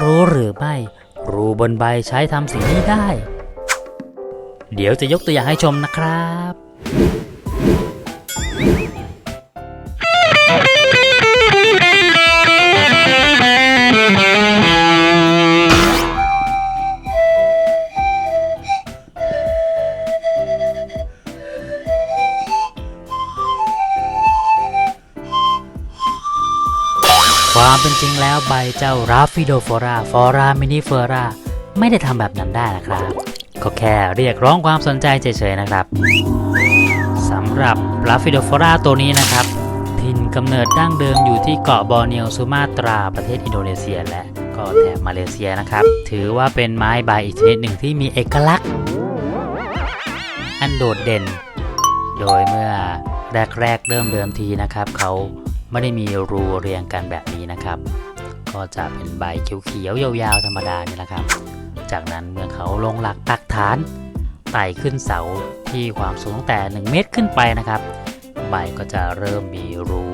รู้หรือไม่ รูบนใบใช้ทำสิ่งนี้ได้ เดี๋ยวจะยกตัวอย่างให้ชมนะครับ ความเป็นจริงแล้วใบเจ้าราฟิโดโฟราฟอรามินิเฟอราไม่ได้ทำแบบนั้นได้นะครับ ก็แค่เรียกร้องความสนใจเฉยๆนะครับสำหรับราฟิโดโฟราตัวนี้นะครับ ถิ่นกำเนิดดั้งเดิมอยู่ที่เกาะบอร์เนียวสุมาตราประเทศอินโดนีเซียและก็แถบมาเลเซียนะครับ ถือว่าเป็นไม้ใบอีกชนิดหนึ่งที่มีเอกลักษณ์ อันโดดเด่น โดยเมื่อแรกๆเริ่มเดิมทีนะครับ เขา ไม่ได้มีรูเรียงกันแบบนี้นะครับ ก็จะเป็นใบเขียวๆยาวๆธรรมดานี่แหละครับ จากนั้นเมื่อเขาลงหลักปักฐานไต่ขึ้นเสาที่ความสูงตั้งแต่ 1 เมตรขึ้นไปนะครับ ใบก็จะเริ่มมีรู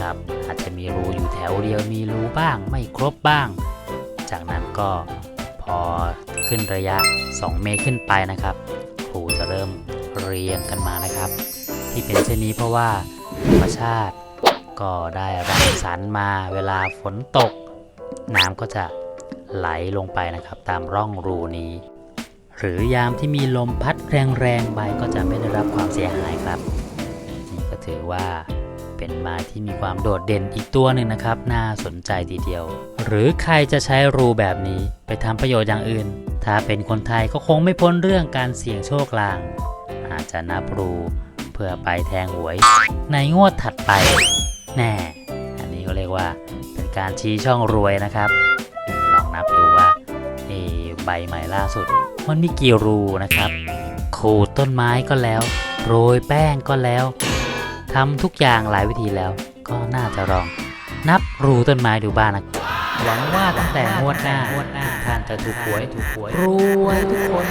ครับอาจจะมีรูอยู่แถวเดียวมีรูบ้าง ไม่ครบบ้าง จากนั้นก็พอขึ้นระยะ 2 เมตรขึ้นไปนะครับครูจะเริ่มเรียงกันมานะครับ ที่เป็นเช่นนี้เพราะว่าธรรมชาติ ก็ได้รังสรรค์มาเวลาฝนตก น้ำก็จะไหลลงไปนะครับ ตามร่องรูนี้ หรือยามที่มีลมพัดแรงๆใบก็จะไม่ได้รับความเสียหายครับ นี่ก็ถือว่าเป็นไม้ที่มีความโดดเด่นอีกตัวหนึ่งนะครับ น่าสนใจทีเดียว หรือใครจะใช้รูแบบนี้ไปทำประโยชน์อย่างอื่น ถ้าเป็นคนไทยก็คงไม่พ้นเรื่องการเสี่ยงโชคลาง อาจจะนับรูเพื่อไปแทงหวยในงวดถัดไป แน่อันนี้ก็เรียกว่าเป็นการชี้ช่องรวยนะครับ ลองนับดูว่าเอใบใหม่ล่าสุด มันมีกี่รูนะครับ ขูดต้นไม้ก็แล้ว โรยแป้งก็แล้วทำทุกอย่างหลายวิธีแล้ว ก็น่าจะลองนับรูต้นไม้ดูบ้างนะหวังว่าตั้งแต่งวดหน้าท่านจะถูกหวยถูกหวยรวยทุกคน